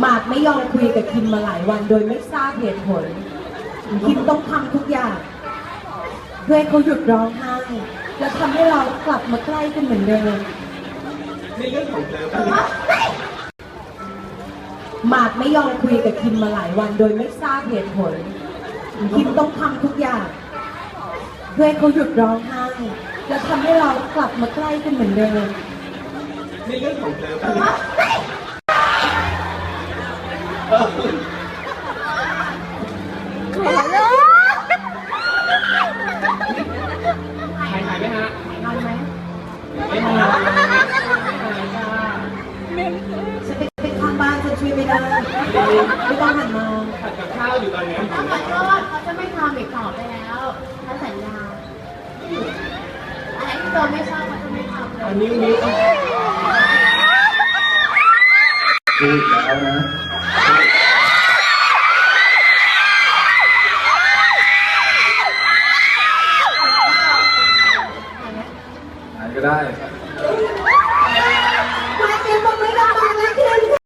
หมากไม่ยอมคุยกับคิมมาหลายวัน โดยไม่ทราบเหตุผล คิมต้องทำทุกอย่าง เพื่อให้เขาหยุดร้องไห้ และทำให้เรากลับมาใกล้กันเหมือนเดิมในเรื่องของเธอป็นหมากไม่ยอมคุยกับคิมมาหลายวัน โดยไม่ทราบเหตุผล คิมต้องทำทุกอย่าง เพื่อให้เขาหยุดร้องไห้ และทำให้เรากลับมาใกล้กันเหมือนเดิมในเรื่องของเธอป็น หายหายไหมฮะทันไหมไม่หายไม่หายค่ะฉันไปเป็นข้างบ้านฉันช่วยไม่ได้ไม่ต้องหันมองผัดกับข้าวอยู่ตอนนี้ถ้าขอโทษเขาจะไม่ทำอีกต่อไปแล้วถ้าสัญญาอะไรที่ตัวไม่ชอบเขาจะไม่ทำเลอัยนนี้นิ้วพูดแล้วนะ ได้